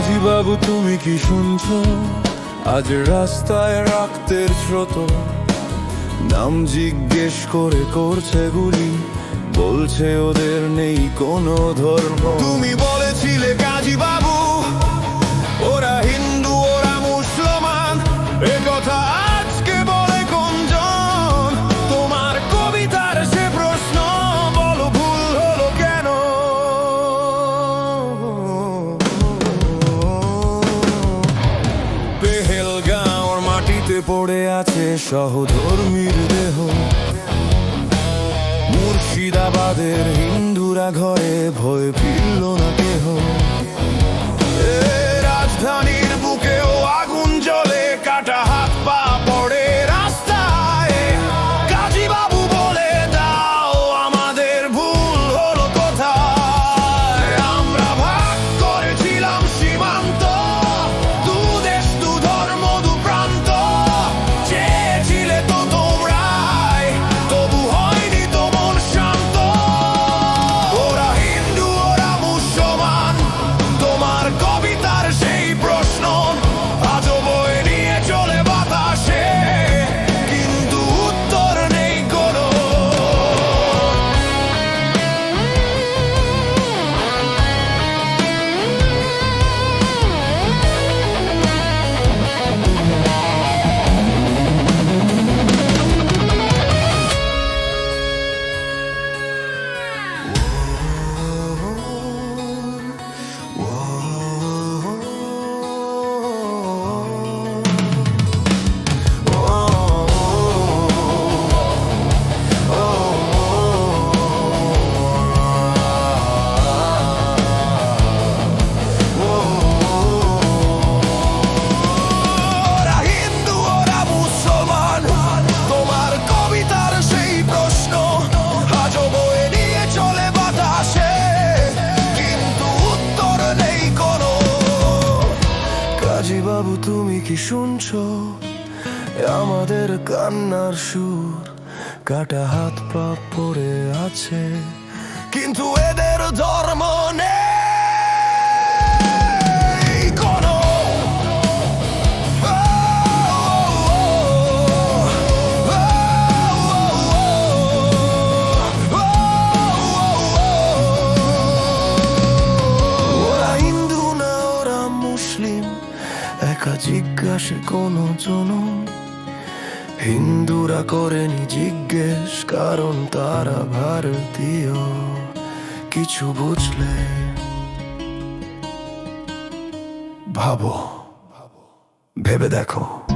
বাবু তুমি কি শুনছো? আজ রাস্তায় রক্তের স্রোত। নাম জিজ্ঞেস করে করছে গুলি। বলছে ওদের নেই কোনো ধর্ম। তুমি বলেছিলে পড়ে আছে সহধর্মীর দেহ। মুর্শিদাবাদের হিন্দুরা ঘরে ভয় ফিরল বাবু, তুমি কি শুনছো? আমাদের কান্নার সুর। কাটা হাত পা পড়ে আছে। কিন্তু এদের ধর্ম নেই। জিজ্ঞাসে কোনো জন হিন্দুরা করেনি জিজ্ঞেস কারণ তারা ভারতীয়। কিছু বুঝলে? ভাবো ভেবে দেখো।